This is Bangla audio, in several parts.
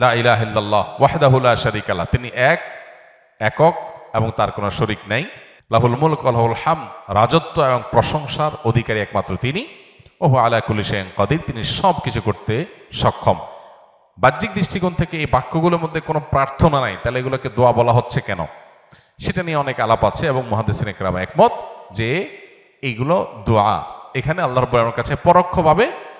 লা ইলাহা ইল্লাল্লাহ, ওয়াহদাহু লা তিনি এক, একক এবং তার কোনো শরিক নাই। লাহুল মুলক লাহুল হাম, রাজত্ব এবং প্রশংসার অধিকারী একমাত্র তিনি। ওহ আলা কুলি শেন কদির, তিনি সব কিছু করতে সক্ষম। বাহ্যিক দৃষ্টিকোণ থেকে এই বাক্যগুলোর মধ্যে কোনো প্রার্থনা নাই, তাহলে এগুলোকে দোয়া বলা হচ্ছে কেন? সেটা নিয়ে অনেক আলাপ আছে এবং মহাদেসিন একরাম একমত যে এইগুলো দোয়া। এখানে আল্লাহ রব্বুর কাছে পরোক্ষভাবে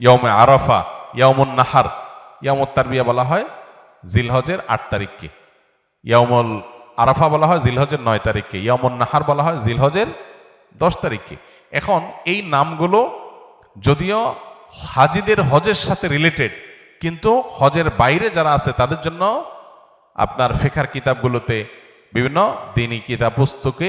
ইয়মে আরাফা ইয়মুন নাহার ইয়ামত তারবিয়া বলা হয় জিলহজের আট তারিখকে। ইয়ামল আরাফা বলা হয় জিলহজের নয় তারিখকে। ইয়ামুন নাহার বলা হয় জিলহজের দশ তারিখকে। এখন এই নামগুলো যদিও হাজিদের হজের সাথে রিলেটেড কিন্তু হজের বাইরে যারা আছে তাদের জন্য আপনার ফেখার কিতাবগুলোতে বিভিন্ন দিনী কিতাব পুস্তকে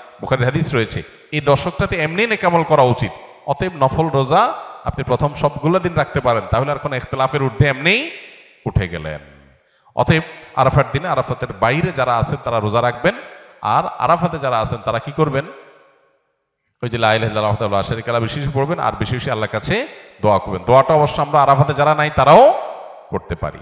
বুখারের হাদিস রয়েছে, এই দশকটাতে এমনি নেকামল করা উচিত। অতএব নফল রোজা আপনি প্রথম সবগুলো দিন রাখতে পারেন, তাহলে আর কোনো ইখতলাফের ঊর্ধ্বে এমনি উঠে গেলেন। অতএব আরাফার দিনে আরাফাতের বাইরে যারা আছেন তারা রোজা রাখবেন, আর আরাফাতে যারা আছেন তারা কি করবেন? ওই যে লাইল্লাহ শরিকালা বেশি বেশি পড়বেন, আর বেশি বেশি আল্লাহর কাছে দোয়া করবেন। দোয়াটা অবশ্য আমরা আরাফাতে যারা নাই তারাও করতে পারি।